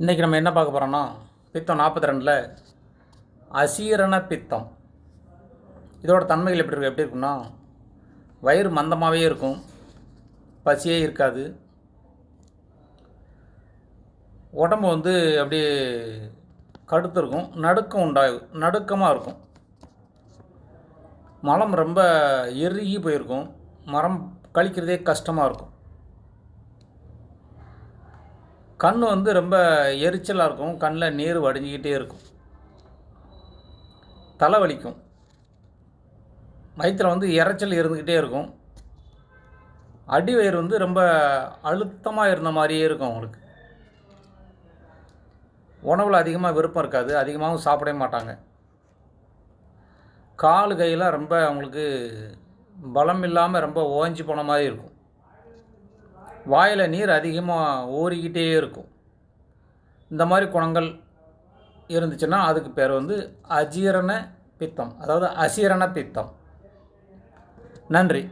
இன்றைக்கி நம்ம என்ன பார்க்க போகிறோம்னா பித்தம் நாற்பத்தி ரெண்டில் அசீரண பித்தம். இதோட தன்மைகள் எப்படி இருக்கு? எப்படி இருக்குன்னா வயிறு மந்தமாகவே இருக்கும் பசியே இருக்காது. உடம்பு வந்து அப்படியே கடுத்து இருக்கும் நடுக்கம் உண்டாகும் நடுக்கமாக இருக்கும். மலம் ரொம்ப எருகி போயிருக்கும் மரம் கழிக்கிறதே கஷ்டமாக இருக்கும். கண் வந்து ரொம்ப எரிச்சலாக இருக்கும். கண்ணில் நீர் வடிஞ்சிக்கிட்டே இருக்கும். தலை வலிக்கும். வயிற்றில் வந்து இறைச்சல் இருந்துக்கிட்டே இருக்கும். அடி வயிறு வந்து ரொம்ப அழுத்தமாக இருந்த மாதிரியே இருக்கும் அவங்களுக்கு. உணவில் அதிகமாக விருப்பம் இருக்காது. அதிகமாகவும் சாப்பிடவே மாட்டாங்க. கால் கையெல்லாம் ரொம்ப அவங்களுக்கு பலம் இல்லாமல் ரொம்ப ஓஞ்சி போன மாதிரி இருக்கும். வாயில் நீர் அதிகமாக ஊறிக்கிட்டே இருக்கும். இந்த மாதிரி குணங்கள் இருந்துச்சுன்னா அதுக்கு பேர் வந்து அஜீரண பித்தம். அதாவது அசீரண பித்தம். நன்றி.